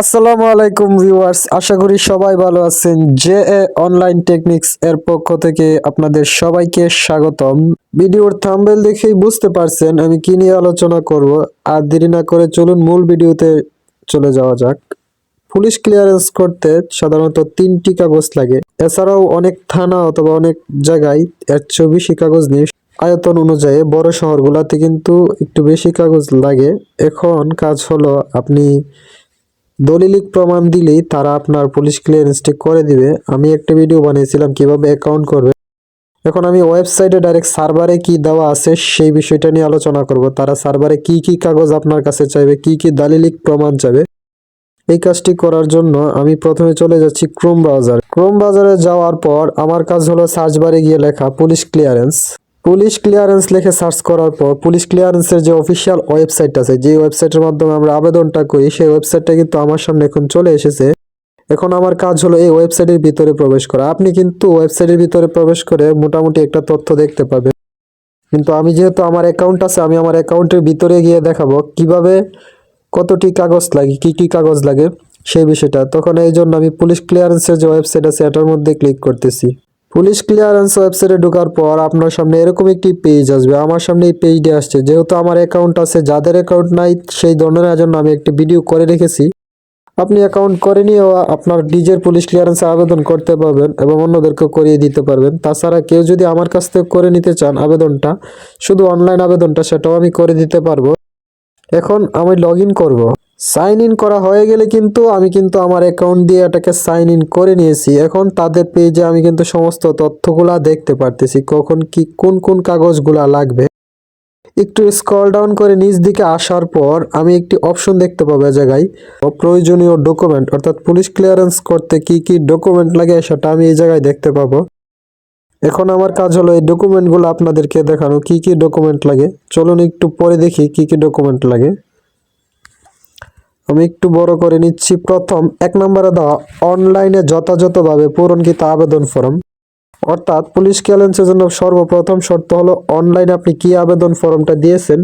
আসসালামু আলাইকুম ভিউয়ার্স, আশা করি সবাই ভালো আছেন। জে এ অনলাইন টেকনিক্স এর পক্ষ থেকে আপনাদের সবাইকে স্বাগতম। ভিডিওর থাম্বেল দেখেই বুঝতে পারছেন আমি কি নিয়ে আলোচনা করব। আর দেরি না করে চলুন মূল ভিডিওতে চলে যাওয়া যাক। পুলিশ ক্লিয়ারেন্স করতে সাধারণত তিনটি কাগজ লাগে। এছাড়াও অনেক থানা অথবা অনেক জায়গায় এর চেয়েও বেশি কাগজ নেই আয়তন অনুযায়ী বড় শহরগুলোতে কিন্তু একটু বেশি কাগজ লাগে। এখন কাজ হলো আপনি দলিলিক প্রমাণ দিলেই তারা আপনার পুলিশ ক্লিয়ারেন্সটি করে দিবে। আমি একটা ভিডিও বানিয়েছিলাম কীভাবে অ্যাকাউন্ট করবে। এখন আমি ওয়েবসাইটে ডাইরেক্ট সার্ভারে কি দেওয়া আছে সেই বিষয়টা নিয়ে আলোচনা করব। তারা সার্ভারে কি কি কাগজ আপনার কাছে চাইবে, কি কি দালিলিক প্রমাণ চাইবে। এই কাজটি করার জন্য আমি প্রথমে চলে যাচ্ছি ক্রোম ব্রাউজার ক্রোম ব্রাউজারে যাওয়ার পর আমার কাজ হলো সার্চ বারে গিয়ে লেখা পুলিশ ক্লিয়ারেন্স পুলিশ ক্লিয়ারেন্স লিখে সার্চ করার পর পুলিশ ক্লিয়ারেন্সের যে অফিসিয়াল ওয়েবসাইট আছে যে ওয়েবসাইটের মাধ্যমে আমরা আবেদনটা করি, সেই ওয়েবসাইটটা কিন্তু আমার সামনে এখন চলে এসেছে। এখন আমার কাজ হলো এই ওয়েবসাইটের ভিতরে প্রবেশ করা। আপনি কিন্তু ওয়েবসাইটের ভিতরে প্রবেশ করে মোটামুটি একটা তথ্য দেখতে পাবেন। কিন্তু আমি যেহেতু আমার অ্যাকাউন্ট আছে, আমি আমার অ্যাকাউন্টের ভিতরে গিয়ে দেখাবো কীভাবে কতটি কাগজ লাগে, কি কি কাগজ লাগে সেই বিষয়টা। তখন এই জন্য আমি পুলিশ ক্লিয়ারেন্সের যে ওয়েবসাইট আছে, এটার মধ্যে ক্লিক করতেছি। পুলিশ ক্লিয়ারেন্স ওয়েবসাইটে ঢোকার পর আপনার সামনে এরকম একটি পেজ আসবে। আমার সামনে এই পেজটি আসছে। যেহেতু আমার অ্যাকাউন্ট আছে, যাদের অ্যাকাউন্ট নাই, সেই ধরনের জন্য আমি একটি ভিডিও করে রেখেছি। আপনি অ্যাকাউন্ট করে নিয়েও আপনার ডিজের পুলিশ ক্লিয়ারেন্সে আবেদন করতে পারবেন এবং অন্যদেরকেও করিয়ে দিতে পারবেন। তাছাড়া কেউ যদি আমার কাছ থেকে করে নিতে চান আবেদনটা, শুধু অনলাইন আবেদনটা, সেটাও আমি করে দিতে পারব। এখন আমি লগ ইন করব। সাইন ইন করা হয়ে গেলে কিন্তু আমি কিন্তু আমার অ্যাকাউন্ট দিয়ে এটাকে সাইন ইন করে নিয়েছি। এখন তাদের পেজে আমি কিন্তু সমস্ত তথ্যগুলা দেখতে পারতেছি, কখন কি, কোন কোন কাগজগুলা লাগবে। একটু স্ক্রল ডাউন করে নিচ দিকে আসার পর আমি একটি অপশন দেখতে পাবো জায়গায় প্রয়োজনীয় ডকুমেন্ট, অর্থাৎ পুলিশ ক্লিয়ারেন্স করতে কি কি ডকুমেন্ট লাগে সেটা আমি এই জায়গায় দেখতে পাবো। এখন আমার কাজ হলো এই ডকুমেন্টগুলো আপনাদেরকে দেখানো, কি কি ডকুমেন্ট লাগে। চলুন একটু পরে দেখি কি কি ডকুমেন্ট লাগে। আমি একটু বড় করে নিচ্ছি। প্রথম, এক নম্বরে দেওয়া, অনলাইনে যথাযথভাবে পূরণকৃত আবেদন ফর্ম। অর্থাৎ, পুলিশ ক্লিয়ারেন্সের জন্য সর্বপ্রথম শর্ত হলো, অনলাইনে আপনি কি আবেদন ফর্মটা দিয়েছেন?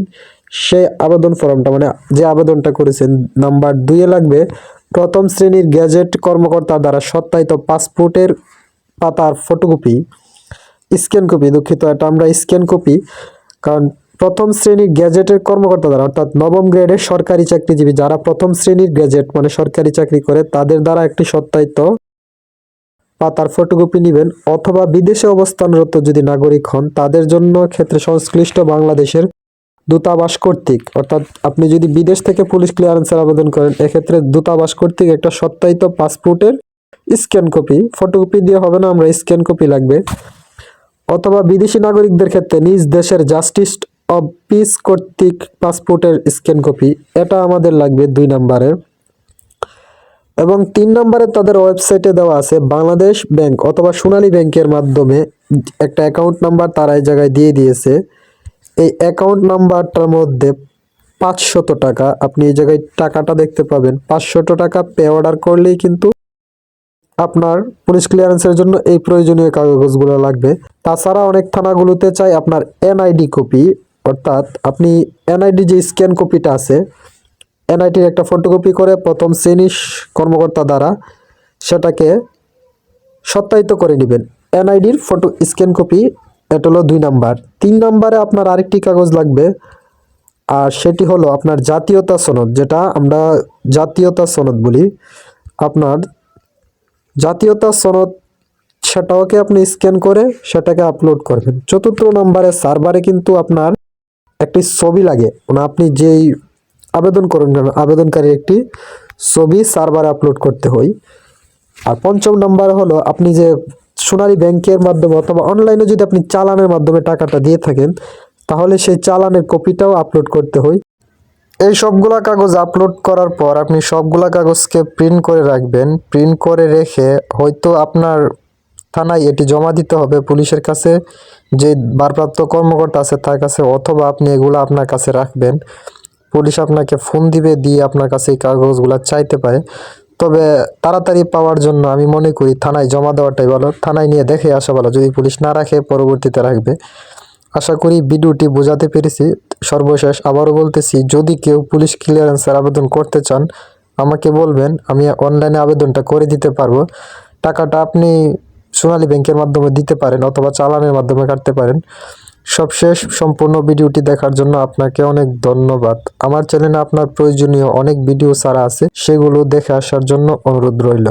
সেই আবেদন ফর্মটা মানে যে আবেদনটা করেছেন, নাম্বার দুইয়ে লাগবে, প্রথম শ্রেণির গ্যাজেট কর্মকর্তা দ্বারা সত্যায়িত পাসপোর্টের পাতার ফটোকপি, স্ক্যান কপি, দুঃখিত, এটা আমরা স্ক্যান কপি, কারণ প্রথম শ্রেণির গ্যাজেটের কর্মকর্তা দ্বারা অর্থাৎ নবম গ্রেডের সরকারি চাকরিজীবী, যারা প্রথম শ্রেণির গ্যাজেট মানে সরকারি চাকরি করে, তাদের দ্বারা একটি সত্যায়িত পাতার ফটোকপি নেবেন অথবা বিদেশে অবস্থানরত যদি নাগরিক হন, তাদের জন্য ক্ষেত্রে সংশ্লিষ্ট বাংলাদেশের দূতাবাস কর্তৃক, অর্থাৎ আপনি যদি বিদেশ থেকে পুলিশ ক্লিয়ারেন্সের আবেদন করেন, এক্ষেত্রে দূতাবাস কর্তৃক একটা সত্যায়িত পাসপোর্টের স্ক্যান কপি, ফটোকপি দিয়ে হবে না, আমরা স্ক্যান কপি লাগবে। অথবা বিদেশি নাগরিকদের ক্ষেত্রে নিজ দেশের জাস্টিস অব পিস কর্তৃক পাসপোর্টের স্ক্যান কপি, এটা আমাদের লাগবে দুই নম্বরের এবং তিন নম্বরে তাদের ওয়েবসাইটে দেওয়া আছে বাংলাদেশ ব্যাংক অথবা সোনালী ব্যাংকের মাধ্যমে একটা অ্যাকাউন্ট নাম্বার তারা এই জায়গায় দিয়ে দিয়েছে। এই অ্যাকাউন্ট নাম্বারটার মধ্যে পাঁচশত টাকা, আপনি এই জায়গায় টাকাটা দেখতে পাবেন। পাঁচশত টাকা পে অর্ডার করলেই কিন্তু আপনার পুলিশ ক্লিয়ারেন্সের জন্য এই প্রয়োজনীয় কাগজগুলো লাগবে। তাছাড়া অনেক থানাগুলোতে চাই আপনার এনআইডি কপি অর্থাৎ আপনি এনআইডি যে স্ক্যান কপিটা আছে এনআইটির একটা ফটোকপি করে প্রথম শ্রেণির কর্মকর্তা দ্বারা সেটাকে সত্যায়িত করে নেবেন। এনআইডির ফটো স্ক্যান কপি এটা হলো দুই নাম্বার। তিন নাম্বারে আপনার আরেকটি কাগজ লাগবে, আর সেটি হলো আপনার জাতীয়তা সনদ, যেটা আমরা জাতীয়তা সনদ বলি। আপনার জাতীয়তা সনদ, সেটাকে আপনি স্ক্যান করে সেটাকে আপলোড করবেন। চতুর্থ নম্বরে সার্ভারে কিন্তু আপনার একটি ছবি লাগে। মানে আপনি যেই আবেদন করুন কেন, আবেদনকারী একটি ছবি সার্ভারে আপলোড করতে হয়। আর পঞ্চম নম্বর হলো, আপনি যে সোনালী ব্যাংকের মাধ্যমে অথবা অনলাইনে যদি আপনি চালানের মাধ্যমে টাকাটা দিয়ে থাকেন, তাহলে সেই চালানের কপিটাও আপলোড করতে হয়। এই সবগুলা কাগজ আপলোড করার পর আপনি সবগুলা কাগজকে প্রিন্ট করে রাখবেন। প্রিন্ট করে রেখে হয়তো আপনার থানায় এটি জমা দিতে হবে। পুলিশের কাছে যে ভারপ্রাপ্ত কর্মকর্তা আছে তার কাছে অথবা আপনি এগুলো আপনার কাছে রাখবেন। পুলিশ আপনাকে ফোন দিবে, দিয়ে আপনার কাছে এই কাগজগুলো চাইতে পারে। তবে তাড়াতাড়ি পাওয়ার জন্য আমি মনে করি থানায় জমা দেওয়াটাই ভালো। থানায় নিয়ে দেখে আসা ভালো। যদি পুলিশ না রাখে, পরবর্তীতে রাখবে। আশা করি ভিডিওটি বোঝাতে পেরেছি। সর্বশেষ আবারও বলতেছি, যদি কেউ পুলিশ ক্লিয়ারেন্সের আবেদন করতে চান, আমাকে বলবেন। আমি অনলাইনে আবেদনটা করে দিতে পারব। টাকাটা আপনি সোনালী ব্যাংকের মাধ্যমে দিতে পারেন অথবা চালানের মাধ্যমে কাটতে পারেন। সবশেষ সম্পূর্ণ ভিডিওটি দেখার জন্য আপনাকে অনেক ধন্যবাদ। আমার চ্যানেলে আপনার প্রয়োজনীয় অনেক ভিডিও ছাড়া আছে, সেগুলো দেখে আসার জন্য অনুরোধ রইল।